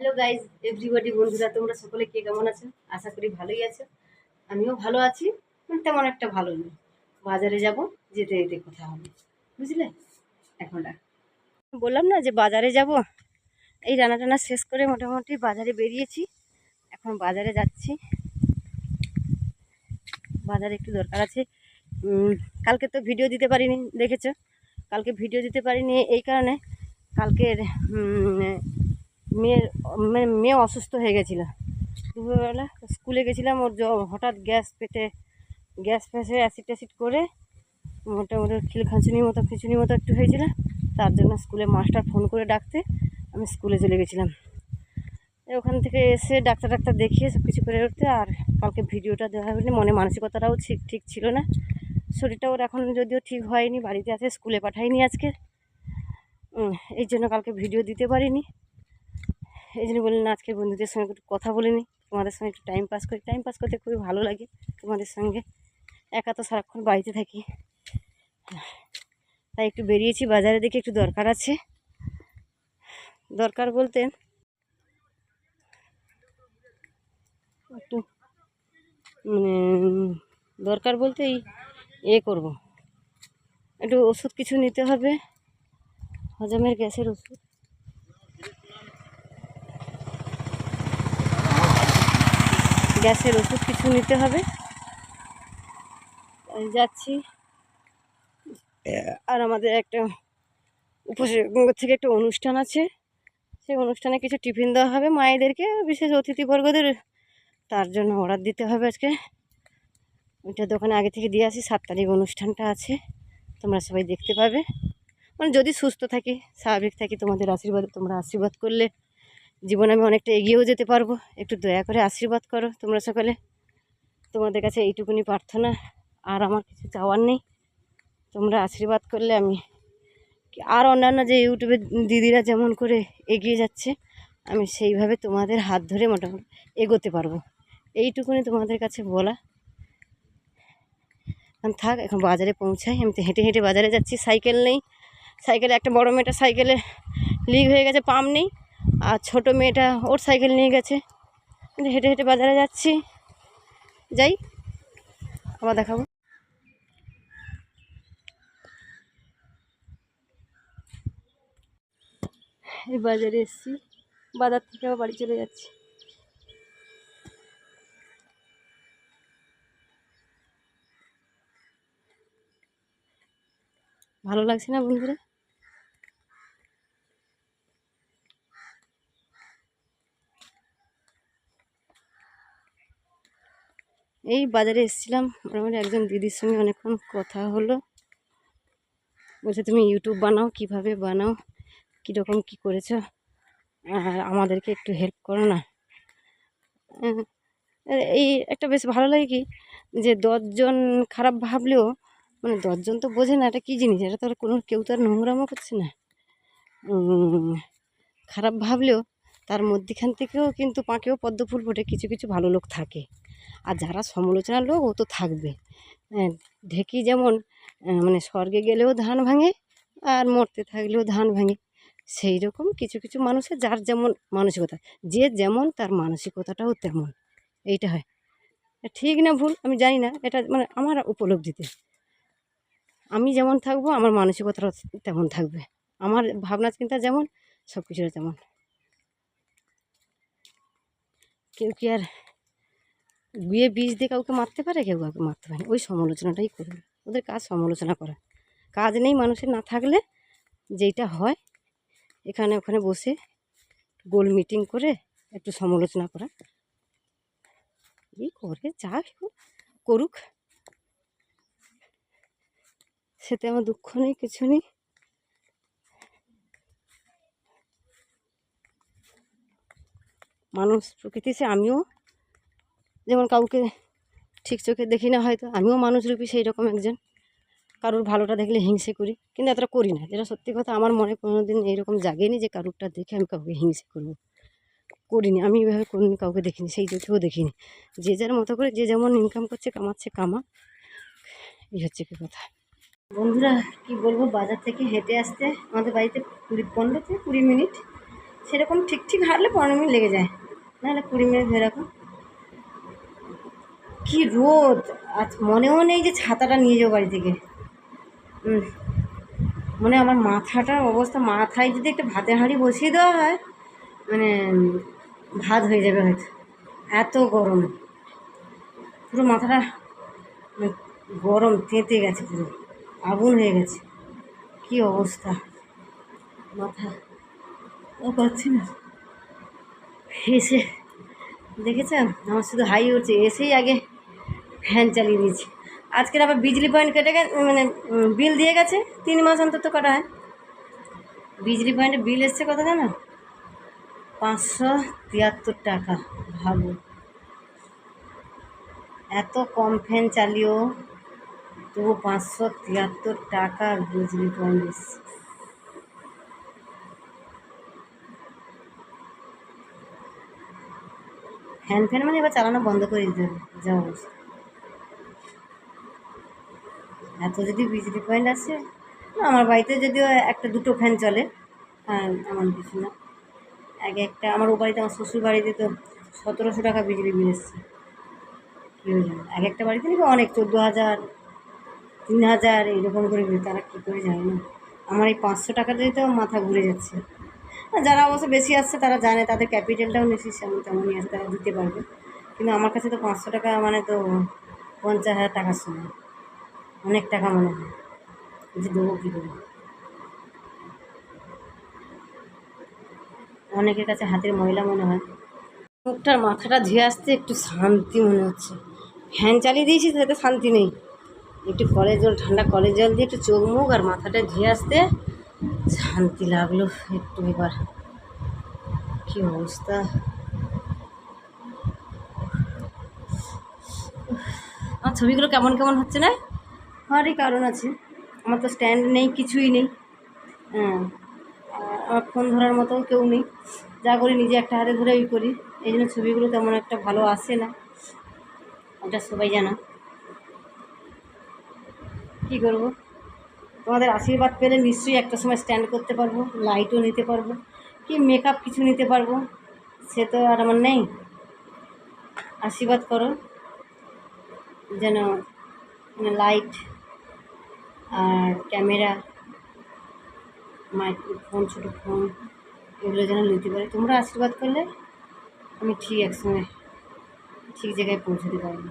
Hello guys everybody বন্ধুরা, তোমরা সকলে কে কেমন আছো? আশা করি ভালোই আছো। আমিও ভালো আছি মানে তেমন একটা ভালো নেই। বাজারে যাব, যেতে যেতে কথা হবে। বুঝলে? এখন। বললাম না যে বাজারে যাব? এই রান্না টানা শেষ করে মোটামুটি বাজারে বেরিয়েছি। এখন বাজারে যাচ্ছি। বাজারে একটু দরকার আছে। কালকে তো ভিডিও দিতে পারিনি, দেখেছ? কালকে ভিডিও দিতে পারিনি এই কারণে। কালকের মেয়ের মানে মেয়ে অসুস্থ হয়ে গেছিল। দুপুরবেলা স্কুলে গেছিলাম, ওর হঠাৎ গ্যাস পেটে, গ্যাস ফ্যাসে অ্যাসিড ট্যাসিড করে মোটামুটি খিল খাঁচুনির মতো, খিচুনির মতো একটু হয়েছিল। তার জন্য স্কুলে মাস্টার ফোন করে ডাকতে আমি স্কুলে চলে গেছিলাম। ওখান থেকে এসে ডাক্তার ডাক্তার দেখিয়ে সব কিছু করে উঠতে, আর কালকে ভিডিওটা দেওয়া হয়নি, মনে মানসিকতাটাও ঠিক ঠিক ছিল না। শরীরটা ওর এখন যদিও ঠিক হয়নি, বাড়িতে আছে, স্কুলে পাঠাইনি আজকে। এই জন্য কালকে ভিডিও দিতে পারিনি। এই জন্য বললেন আজকে বন্ধুদের সঙ্গে একটু কথা বলে নিই। তোমাদের সঙ্গে একটু টাইম পাস করি। টাইম পাস করতে খুবই ভালো লাগে। তোমাদের সঙ্গে একা তো সারাক্ষণ বাড়িতে থাকি। তাই একটু বেরিয়েছি বাজারে দেখে একটু দরকার আছে। দরকার বলতে একটু মানে দরকার বলতে এই এ করব। একটু ওষুধ কিছু নিতে হবে। হজমের গ্যাসের ওষুধ। গ্যাসের ওষুধ কিছু নিতে হবে। যাচ্ছি। আর আমাদের একটা উপসে থেকে একটা অনুষ্ঠান আছে। সেই অনুষ্ঠানে কিছু টিফিন দেওয়া হবে মায়েদেরকে। বিশেষ অতিথিবর্গদের। তার জন্য অর্ডার দিতে হবে আজকে। ওইটা দোকানে আগে থেকে দিয়ে আসি। সাত তারিখ অনুষ্ঠানটা আছে। তোমরা সবাই দেখতে পাবে। মানে যদি সুস্থ থাকি স্বাভাবিক থাকি তোমাদের আশীর্বাদে তোমরা আশীর্বাদ করলে জীবনে আমি অনেকটা এগিয়েও যেতে পারব। একটু দয়া করে আশীর্বাদ করো তোমরা সকলে। তোমাদের কাছে এইটুকুনি প্রার্থনা, আর আমার কিছু চাওয়ার নেই। তোমরা আশীর্বাদ করলে আমি আর অন্যান্য যে ইউটিউবের দিদিরা যেমন করে এগিয়ে যাচ্ছে, আমি সেইভাবে তোমাদের হাত ধরে মোটামুটি এগোতে পারব। এইটুকুনি তোমাদের কাছে বলা। এখন থাক, এখন বাজারে পৌঁছাই। আমি তো হেঁটে হেঁটে বাজারে যাচ্ছি, সাইকেল নেই। সাইকেলে একটা বড় মেয়েটা সাইকেলে লিক হয়ে গেছে, পাম্প নেই। আর ছোট মেয়েটা ওর সাইকেল নিয়ে গেছে। হেঁটে হেঁটে বাজারে যাচ্ছি। যাই, আবার দেখাবো। এই বাজারে এসেছি, বাজার থেকে আবার বাড়ি চলে যাচ্ছি। ভালো লাগছে না বন্ধুরা? এই বাজারে এসেছিলাম, মোটামুটি একজন দিদির সঙ্গে অনেকক্ষণ কথা হলো। বলছে, তুমি ইউটিউব বানাও, কীভাবে বানাও, কীরকম কী করেছ? আর আমাদেরকে একটু হেল্প করো না। এই একটা বেশ ভালো লাগে কি, যে দশজন খারাপ ভাবলেও মানে দশজন তো বোঝে না, এটা কী জিনিস? এটা তো কোনো, কেউ তো আর নোংরামো করছে না। খারাপ ভাবলেও, তার মধ্যেখান থেকেও কিন্তু পাঁকেও পদ্ম ফুল ফোটে, কিছু কিছু ভালো লোক থাকে। আর যারা সমালোচনার লোক ও তো থাকবে। হ্যাঁ, ঢেকি যেমন মানে স্বর্গে গেলেও ধান ভাঙে আর মরতে থাকলেও ধান ভাঙে। সেই রকম কিছু কিছু মানুষের যার যেমন মানসিকতা যে যেমন তার মানসিকতাটাও তেমন। এইটা হয়। ঠিক না ভুল? আমি জানি না। এটা মানে আমার উপলব্ধিতে। আমি যেমন থাকব আমার মানসিকতাটাও তেমন থাকবে। আমার ভাবনা চিন্তা যেমন সব কিছুটা তেমন। কেউ কি আর গুয়ে বীজ দিয়ে কাউকে মারতে পারে, কেউ কাউকে মারতে পারে। ওই সমালোচনাটাই করবে। ওদের কাজ সমালোচনা করা। কাজ নেই মানুষের না থাকলে যেইটা হয়, এখানে ওখানে বসে গোল মিটিং করে একটু সমালোচনা করা। এই করে? যা করুক। সেতে আমার দুঃখ নেই, কিছু নেই। মানুষ প্রকৃতি সে আমিও যেমন কাউকে ঠিক চোখে দেখি না হয়তো, আমিও মানুষরূপী সেই রকম একজন। কারুর ভালোটা দেখলে হিংসে করি, কিন্তু এতটা করি না। যেটা সত্যি কথা, আমার মনে কোনো দিন এইরকম জাগেনি যে কারুরটা দেখে আমি কাউকে হিংসে করব। করিনি, আমি এভাবে কোনোদিন কাউকে দেখিনি, সেই চোখেও দেখিনি। যে যার মতো করে, যে যেমন ইনকাম করছে, কামাচ্ছে কামা এই হচ্ছে কি কথা। বন্ধুরা, কি বলব, বাজার থেকে হেঁটে আসতে আমাদের বাড়িতে কুড়ি, পনেরো থেকে কুড়ি মিনিট। সেরকম ঠিক ঠিক হাঁটলে পনেরো মিনিট লেগে যায়। নাহলে কুড়ি মিনিট ধরে রাখো কী রোদ! আজ মনেও নেই যে ছাতাটা নিয়ে যাব বাড়ি থেকে। মনে আমার মাথাটার অবস্থা, মাথায় যদি একটা ভাতের হাঁড়ি বসিয়ে দেওয়া হয় মানে ভাত হয়ে যাবে হয়তো। এত গরম। পুরো মাথাটা মানে গরম, তেঁতে গেছে পুরো। আগুন হয়ে গেছে। কী অবস্থা! মাথা ও পাচ্ছি না। এসে দেখেছেন? আমার শুধু হাই উঠছে। এসেই আগে ফ্যান চালিয়ে দিয়েছি। আজকের আবার বিজলি পয়েন্ট কেটে গেছে মানে বিল দিয়ে গেছে, তিন মাস অন্তত কাটা হয়? বিজলি পয়েন্টে বিল এসছে কত জানো? পাঁচশো তিয়াত্তর টাকা, ভাবো। এত কম ফ্যান চালিয়েও তবু পাঁচশো তিয়াত্তর টাকা বিজলি পয়েন্ট এসছে। ফ্যান ফ্যান মানে এবার চালানো বন্ধ করে দিতে হবে যা অবস্থা। এত যদি বিজলি পয়েন্ট আছে আমার বাড়িতে যদিও একটা দুটো ফ্যান চলে হ্যাঁ আমার কিছু না। এক একটা, আমার ও বাড়িতে, আমার শ্বশুর বাড়িতে তো সতেরোশো টাকা বিজলি বিল এসছে। হয়ে এক একটা বাড়িতে নাকি অনেক, চোদ্দ হাজার, তিন হাজার এরকম করে বিল, তারা কী করে যায় না। আমার এই পাঁচশো টাকাতেই তো মাথা ঘুরে যাচ্ছে। যারা অবশ্য বেশি আসছে, তারা জানে, তাদের ক্যাপিটালটাও বেশি সেমন তেমনই আছে, তারা দিতে পারবে। কিন্তু আমার কাছে তো পাঁচশো টাকা মানে তো পঞ্চাশ হাজার টাকার সময় অনেক টাকা মনে হয়। যে দেবো কী দেবো? অনেকের কাছে হাতের ময়লা মনে হয়। মুখটার মাথাটা ধুয়ে আসতে একটু শান্তি মনে হচ্ছে। ফ্যান চালিয়ে দিয়েছি তাতে শান্তি নেই। একটু কলের জল, ঠান্ডা কলের জল দিয়ে একটু চোখ মুখ আর মাথাটা ধুয়ে আসতে শান্তি লাগল একটু এবার। কী অবস্থা? আমার ছবিগুলো কেমন কেমন হচ্ছে না হওয়ারই কারণ আছে। আমার তো স্ট্যান্ড নেই, কিছুই নেই। হ্যাঁ আমার ফোন ধরার মতো কেউ নেই। যা করি নিজে একটা হাতে ধরে ওই করি। এই জন্য ছবিগুলো তেমন একটা ভালো আসে না। ওটা সবাই জানা। কী করব? তোমাদের আশীর্বাদ পেলে নিশ্চয়ই একটা সময় স্ট্যান্ড করতে পারব লাইটও নিতে পারব, কি মেকআপ কিছু নিতে পারব, সে তো আর আমার নেই। আশীর্বাদ করো। যেন মানে লাইট আর ক্যামেরা, মাইক্রোফোন, ছোটো ফোন, এগুলো যেন নিতে পারি। তোমরা আশীর্বাদ করলে আমি ঠিক একসময় ঠিক জায়গায় পৌঁছতে পারব।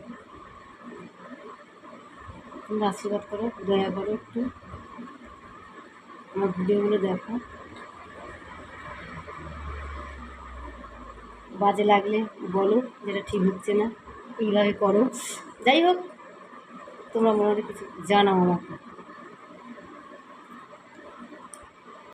তোমরা আশীর্বাদ করো, দয়া করো একটু। আমার ভিডিওগুলো দেখো। বাজে লাগলে বলো যেটা ঠিক হচ্ছে না, এইভাবে করো। যাই হোক, তোমরা মনে কিছু জানাও আমাকে।